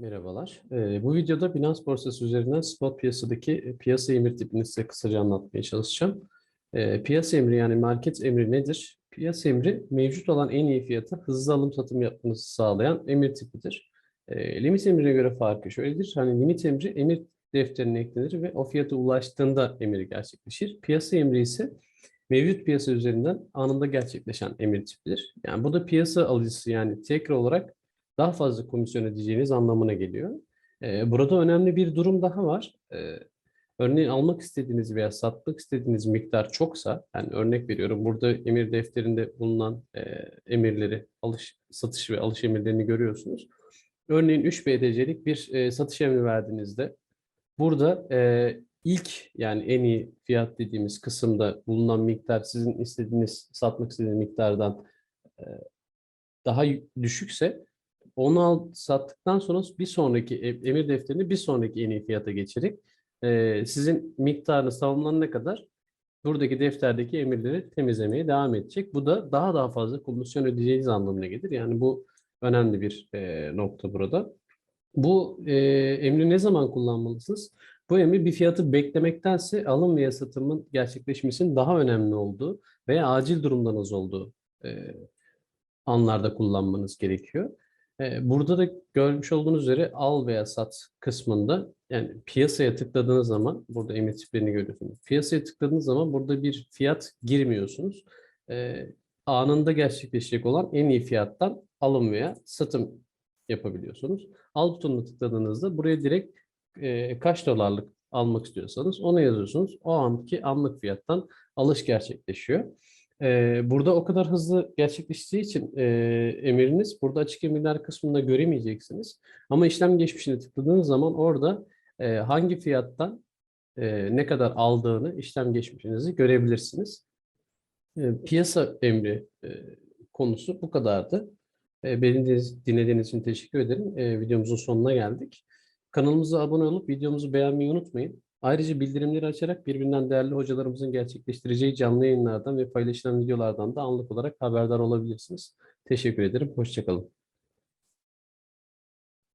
Merhabalar. Ee, bu videoda Binance Borsası üzerinden spot piyasadaki e, piyasa emir tipini size kısaca anlatmaya çalışacağım. Ee, piyasa emri yani market emri nedir? Piyasa emri mevcut olan en iyi fiyata hızlı alım satım yapmanızı sağlayan emir tipidir. Ee, limit emrine göre farkı şöyledir. Hani limit emri emir defterine eklenir ve o fiyata ulaştığında emir gerçekleşir. Piyasa emri ise mevcut piyasa üzerinden anında gerçekleşen emir tipidir. Yani bu da piyasa alıcısı yani tekrar olarak daha fazla komisyon ödeyeceğiniz anlamına geliyor. Ee, burada önemli bir durum daha var. Ee, örneğin almak istediğiniz veya satmak istediğiniz miktar çoksa, yani örnek veriyorum burada emir defterinde bulunan e, emirleri, alış, satış ve alış emirlerini görüyorsunuz. Örneğin 3 BTC'lik bir e, satış emri verdiğinizde burada e, ilk yani en iyi fiyat dediğimiz kısımda bulunan miktar sizin istediğiniz, satmak istediğiniz miktardan daha düşükse onu al, sattıktan sonra bir sonraki e- emir defterini bir sonraki en iyi fiyata geçerek e, sizin miktarınız tamamlanana kadar buradaki defterdeki emirleri temizlemeye devam edecek. Bu da daha daha fazla komisyon ödeyeceğiniz anlamına gelir. Yani bu önemli bir e, nokta burada. Bu e, emri ne zaman kullanmalısınız? Bu emri bir fiyatı beklemektense alım veya satımın gerçekleşmesinin daha önemli olduğu veya acil durumlarınız olduğu e, anlarda kullanmanız gerekiyor. E, Burada da görmüş olduğunuz üzere al veya sat kısmında yani piyasaya tıkladığınız zaman burada emir tiplerini görüyorsunuz. Piyasaya tıkladığınız zaman burada bir fiyat girmiyorsunuz. E, anında gerçekleşecek olan en iyi fiyattan alım veya satım yapabiliyorsunuz. Al butonuna tıkladığınızda buraya direkt e, kaç dolarlık almak istiyorsanız onu yazıyorsunuz. O anki anlık fiyattan alış gerçekleşiyor. Ee, burada o kadar hızlı gerçekleştiği için e, emiriniz burada açık emirler kısmında göremeyeceksiniz. Ama işlem geçmişine tıkladığınız zaman orada e, hangi fiyattan e, ne kadar aldığını işlem geçmişinizi görebilirsiniz. E, piyasa emri e, konusu bu kadardı. E, beni dinlediğiniz, için teşekkür ederim. E, videomuzun sonuna geldik. Kanalımıza abone olup videomuzu beğenmeyi unutmayın. Ayrıca bildirimleri açarak birbirinden değerli hocalarımızın gerçekleştireceği canlı yayınlardan ve paylaşılan videolardan da anlık olarak haberdar olabilirsiniz. Teşekkür ederim. Hoşçakalın.